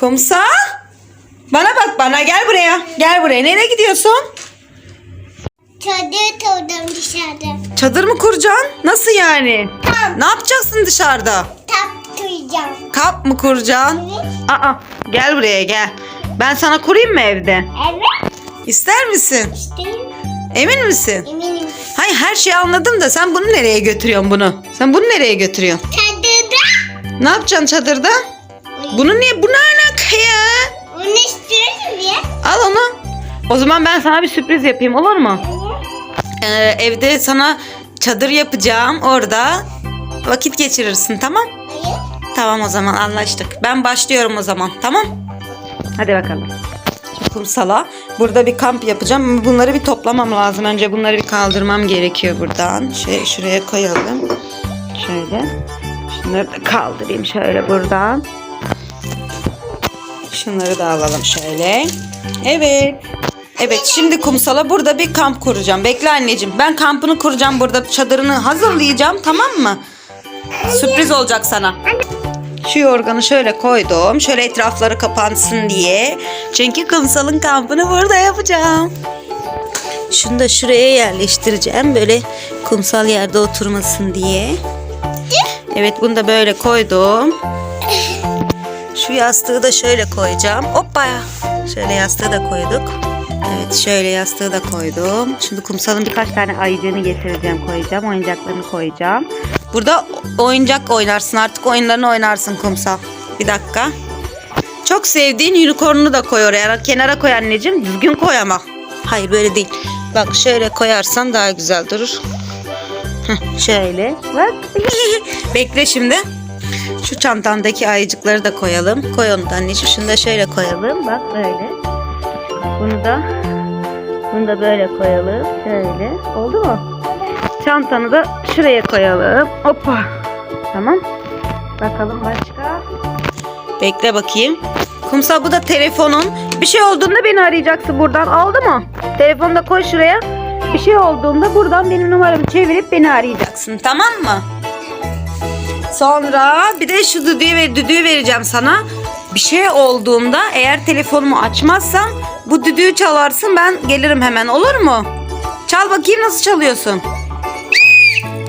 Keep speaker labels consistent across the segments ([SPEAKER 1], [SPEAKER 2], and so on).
[SPEAKER 1] Kumsal. Bana bak bana gel buraya. Gel buraya. Nereye gidiyorsun?
[SPEAKER 2] Çadır kurdum dışarıda.
[SPEAKER 1] Çadır mı kuracaksın? Nasıl yani?
[SPEAKER 2] Tam.
[SPEAKER 1] Ne yapacaksın dışarıda?
[SPEAKER 2] Tap tutacağım.
[SPEAKER 1] Kamp mı kuracaksın?
[SPEAKER 2] Evet.
[SPEAKER 1] Aa, gel buraya gel. Ben sana kurayım mı evde?
[SPEAKER 2] Evet.
[SPEAKER 1] İster misin?
[SPEAKER 2] İşte
[SPEAKER 1] Emin misin?
[SPEAKER 2] eminim.
[SPEAKER 1] Hayır her şeyi anladım da sen bunu nereye götürüyorsun bunu? Sen bunu nereye götürüyorsun?
[SPEAKER 2] Çadırda.
[SPEAKER 1] Ne yapacaksın çadırda? Bunu niye? Bu ne alaka ya?
[SPEAKER 2] Onu istiyorum ya.
[SPEAKER 1] Al onu. O zaman ben sana bir sürpriz yapayım olur mu? Ee, evde sana çadır yapacağım orada. Vakit geçirirsin tamam?
[SPEAKER 2] Hayır.
[SPEAKER 1] Tamam o zaman anlaştık. Ben başlıyorum o zaman tamam? Hadi bakalım. Kumsala. Burada bir kamp yapacağım. Bunları bir toplamam lazım. Önce bunları bir kaldırmam gerekiyor buradan. Şey şuraya koyalım. Şöyle. Şunları da kaldırayım şöyle buradan. Şunları da alalım şöyle. Evet. Evet şimdi kumsala burada bir kamp kuracağım. Bekle anneciğim. Ben kampını kuracağım burada. Çadırını hazırlayacağım tamam mı? Sürpriz olacak sana. Şu yorganı şöyle koydum. Şöyle etrafları kapansın diye. Çünkü kumsalın kampını burada yapacağım. Şunu da şuraya yerleştireceğim. Böyle kumsal yerde oturmasın diye. Evet bunu da böyle koydum. Şu yastığı da şöyle koyacağım. Hoppa. Şöyle yastığı da koyduk. Evet şöyle yastığı da koydum. Şimdi kumsalın birkaç tane ayıcığını getireceğim koyacağım. Oyuncaklarını koyacağım. Burada oyuncak oynarsın artık oyunlarını oynarsın kumsal. Bir dakika. Çok sevdiğin unicorn'unu da koy oraya. Kenara koy anneciğim. Düzgün koy ama. Hayır böyle değil. Bak şöyle koyarsan daha güzel durur. Heh, şöyle. Bak. Bekle şimdi. Şu çantandaki ayıcıkları da koyalım. Koy onu da anneciğim. Şunu da şöyle koyalım. Bak böyle. Bunu da bunu da böyle koyalım. Şöyle. Oldu mu? Çantanı da şuraya koyalım. Hoppa. Tamam. Bakalım başka. Bekle bakayım. Kumsal bu da telefonun. Bir şey olduğunda beni arayacaksın buradan. Oldu mu? Telefonu da koy şuraya. Bir şey olduğunda buradan benim numaramı çevirip beni arayacaksın. Tamam mı? Sonra bir de şu düdüğü, ve düdüğü vereceğim sana. Bir şey olduğunda eğer telefonumu açmazsam bu düdüğü çalarsın ben gelirim hemen olur mu? Çal bakayım nasıl çalıyorsun.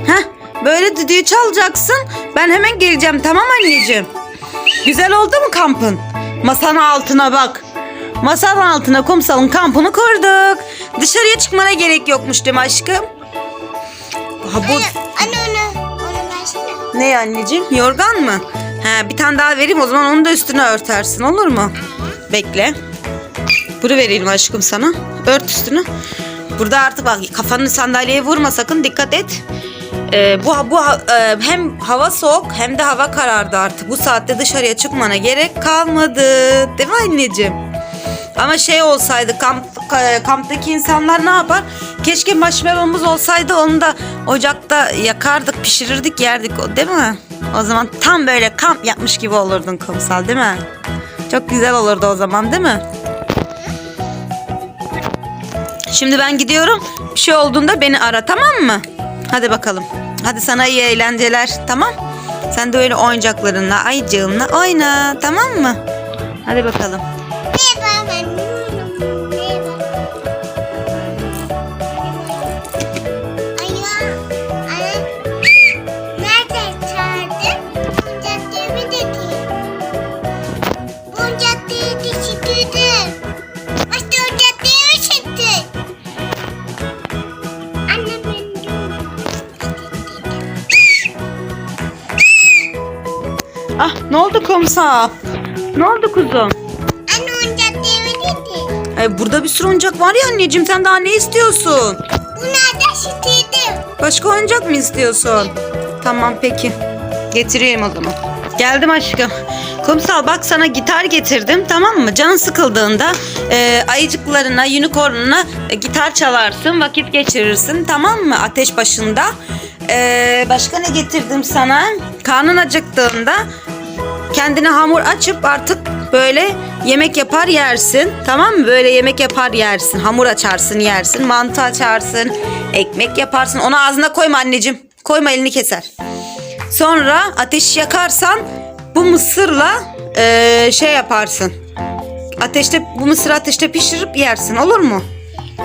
[SPEAKER 1] Heh, böyle düdüğü çalacaksın. Ben hemen geleceğim tamam anneciğim. Güzel oldu mu kampın? Masanın altına bak. Masanın altına kumsalın kampını kurduk. Dışarıya çıkmana gerek yokmuş değil mi aşkım? Ha, bu...
[SPEAKER 2] Anne. Onu versene.
[SPEAKER 1] Ne anneciğim? Yorgan mı? He, bir tane daha vereyim o zaman onu da üstüne örtersin olur mu? Bekle. Bunu vereyim aşkım sana. Ört üstünü. Burada artık bak kafanı sandalyeye vurma sakın dikkat et. Ee, bu bu e, hem hava soğuk hem de hava karardı artık. Bu saatte dışarıya çıkmana gerek kalmadı. Değil mi anneciğim? Ama şey olsaydı kamp, ka- kamptaki insanlar ne yapar? Keşke marshmallow'umuz olsaydı onu da ocakta yakardık, pişirirdik, yerdik o değil mi? O zaman tam böyle kamp yapmış gibi olurdun kumsal değil mi? Çok güzel olurdu o zaman değil mi? Şimdi ben gidiyorum. Bir şey olduğunda beni ara tamam mı? Hadi bakalım. Hadi sana iyi eğlenceler tamam? Sen de öyle oyuncaklarınla, ayıcığınla oyna tamam mı? Hadi bakalım. Kumsal? Ne oldu kuzum?
[SPEAKER 2] Anne o caddeye mi dedi?
[SPEAKER 1] Ay, burada bir sürü oyuncak var ya anneciğim sen daha ne istiyorsun?
[SPEAKER 2] Bunlardan şişirdim.
[SPEAKER 1] Başka oyuncak mı istiyorsun? Tamam peki. Getireyim o zaman. Geldim aşkım. Kumsal bak sana gitar getirdim tamam mı? Canın sıkıldığında e, ayıcıklarına, unicornuna e, gitar çalarsın, vakit geçirirsin tamam mı? Ateş başında. E, başka ne getirdim sana? Karnın acıktığında kendine hamur açıp artık böyle yemek yapar yersin. Tamam mı? Böyle yemek yapar yersin. Hamur açarsın yersin. Mantı açarsın. Ekmek yaparsın. Onu ağzına koyma anneciğim. Koyma elini keser. Sonra ateşi yakarsan bu mısırla eee, şey yaparsın. Ateşte bu mısırı ateşte pişirip yersin olur mu?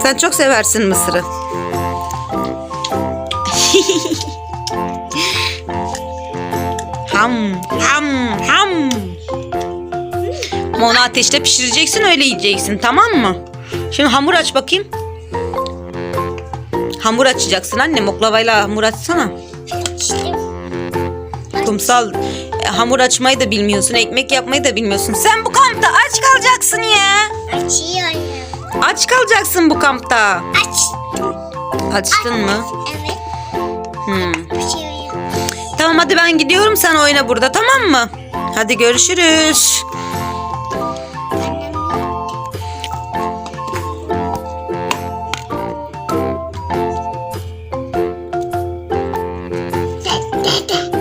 [SPEAKER 1] Sen çok seversin mısırı. ham ham ham. Ama onu ateşte pişireceksin öyle yiyeceksin tamam mı? Şimdi hamur aç bakayım. Hamur açacaksın annem oklavayla hamur açsana. Kumsal e, hamur açmayı da bilmiyorsun, ekmek yapmayı da bilmiyorsun. Sen bu kampta aç kalacaksın ya.
[SPEAKER 2] açıyorum.
[SPEAKER 1] Aç kalacaksın bu kampta.
[SPEAKER 2] Aç.
[SPEAKER 1] Açtın mı?
[SPEAKER 2] Evet.
[SPEAKER 1] Hmm.
[SPEAKER 2] Açıyorum.
[SPEAKER 1] Tamam hadi ben gidiyorum sen oyna burada tamam mı? Hadi görüşürüz. Annem.